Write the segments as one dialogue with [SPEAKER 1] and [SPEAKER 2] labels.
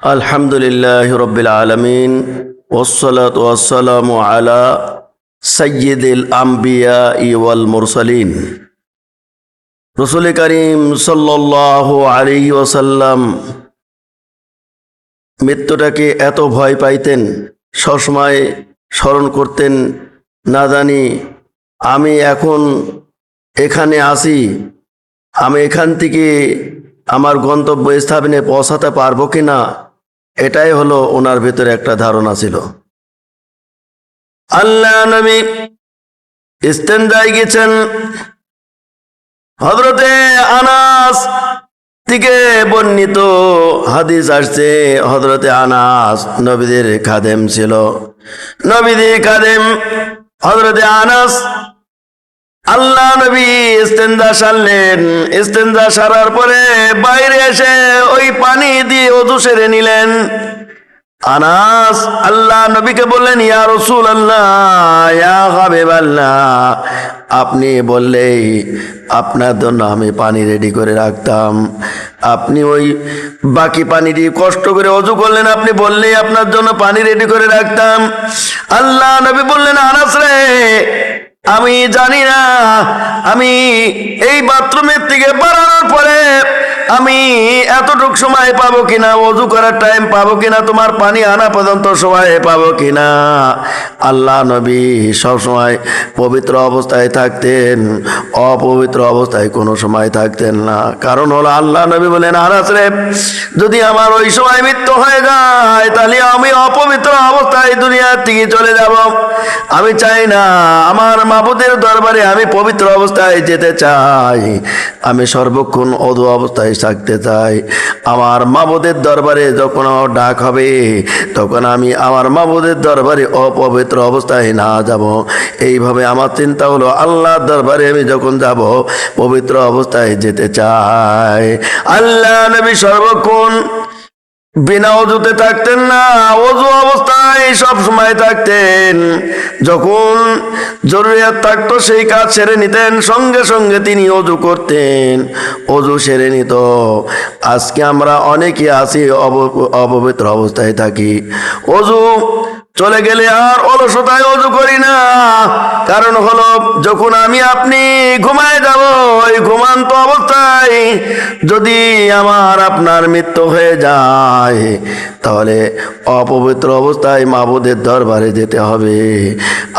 [SPEAKER 1] আলহামদুলিল্লাহ রবিল আলমিন ওসলাত ওয়াসালাম আলা সৈয়দুল আম্বিয়া ইওয়াল মুরসালিন। রসুল করিম সাল্লাহ আলী ওসাল্লাম মৃত্যুটাকে এত ভয় পাইতেন সবসময় স্মরণ করতেন, না জানি, আমি এখন এখানে আসি আমি এখান থেকে আমার গন্তব্য স্থাপনে পৌঁছাতে পারব কি না এটাই হলো ওনার ভেতরে একটা ধারণা ছিল। আল্লাহ নবী ইস্তেন্দায় গেছেন। হজরতে আনাস থেকে বর্ণিত হাদিস আসছে হজরতে আনাস নবীদের খাদেম ছিল। নবীদের খাদেম হজরতে আনাস আল্লাহ নবী ইস্তেন্দা সারলেন। ইস্তেন্দা সারার পরে বাইরে এসে ওই পানি দিয়ে অধু সেরে নিলেন। আনাস আল্লাহ নবীকে বললেন, ইয়া রসুল আল্লাহ ইয়া হাবিব আল্লাহ আপনি বললেই আপনার জন্য আমি পানি রেডি করে রাখতাম। আপনি ওই বাকি পানিটি কষ্ট করে অজু করলেন, আপনি বললেই আপনার জন্য পানি রেডি করে রাখতাম। আল্লাহ নবী বললেন, আনাস রে আমি জানি না। আমি এই বাথরুমের থেকে বাড়ানোর পরে আমি এতটুক সময় পাবো কিনা, অজু করার টাইম পাবো কিনা, তোমার পানি আনা পর্যন্ত সময় পাবো কিনা? আল্লাহ নবী সব সময় পবিত্র অবস্থায় থাকতেন, অপবিত্র অবস্থায় কোনো সময় থাকতেন না। কারণ হলো আল্লাহ নবী বলেন, আনাস রে, যদি আমার ওই সময় মৃত্যু হয়ে যায় তাহলে আমি অপবিত্র অবস্থায় দুনিয়ার থেকে চলে যাব। আমি চাই না, আমার মাবুদের দরবারে আমি পবিত্র অবস্থায় যেতে চাই। আমি সর্বক্ষণ অধু অবস্থায় থাকতে চাই। আমার মাবুদের দরবারে যখন আমার ডাক হবে, তখন আমি আমার মাবুদের দরবারে অপবিত্র অবস্থায় না যাব। এইভাবে আমার চিন্তা হলো, আল্লাহর দরবারে আমি যখন যাব, পবিত্র অবস্থায় যেতে চাই। আল্লাহ নবী সর্বক্ষণ বিনা অজুতে থাকতেন না, অজু অবস্থায় সব সময় থাকতেন। যখন জরুরিয়াত থাকতো, সেই কাজ সেরে নিতেন, সঙ্গে সঙ্গে তিনি অজু করতেন। অজু সেরে নিত। আজকে আমরা অনেকে আছি অপবিত্র অবস্থায় থাকি। অজু চলে গেলে আর অলসতায় অজু করি না। কারণ হলো, যখন আমি আপনি ঘুমায় যাব, ওই ঘুমান্ত অবস্থায় যদি আমার আপনার মৃত্যু হয়ে যায়, তাহলে অপবিত্র অবস্থায় মাবুদের দরবারে যেতে হবে।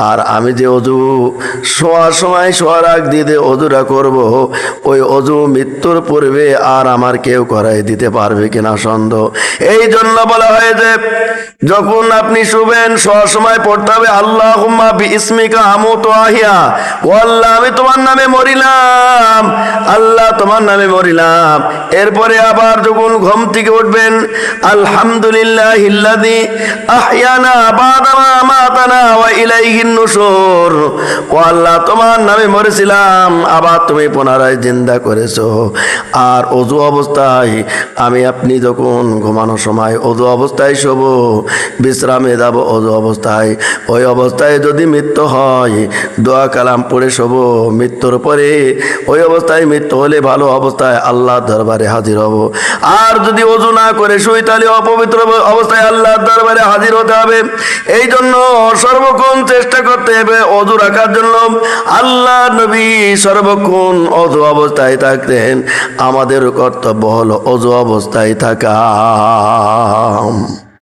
[SPEAKER 1] আর আমি যে অজু শোয়ার সময়, শোয়ার আগ দিয়ে অজুরা করব, ওই অজু মৃত্যুর পূর্বে আর আমার কেউ করাই দিতে পারবে কিনা সন্দেহ। এই জন্য বলা হয় যে যখন আপনি শুবেন শোয়ার সময় পড়তে হবে আল্লাহ আমু তোমার নামে মরিলাম, আল্লাহ তোমার নামে মরিলাম। এরপরে আবার যখন ঘুম থেকে উঠবেন, আলহামদুলিল্লাহ আহিয়ানা ও আল্লাহ তোমার নামে মরেছিলাম, আবার তুমি পুনরায় জিন্দা করেছ। আর অজু অবস্থায় আমি আপনি যখন ঘুমানোর সময় অজু অবস্থায় শোব, বিশ্রামে যাব অবস্থায়। ওই অবস্থায় যদি মৃত্যু হয়, দোয়া কালাম পড়ে শোব মৃত্যুর পরে। ওই অবস্থায় মৃত্যু হলে ভালো অবস্থায় আল্লাহ দরবারে হাজির হব। আর যদি অজু না করে শুই, তাহলে অপবিত্র অবস্থায় আল্লাহ দরবারে হাজির হতে হবে। এই জন্য সর্বক্ষণ চেষ্টা করতে হবে অজু রাখার জন্য। আল্লাহ নবী সর্বক্ষণ অজু অবস্থায় থাকতেন। আমাদের কর্তব্য হলো অজু অবস্থায় থাকা।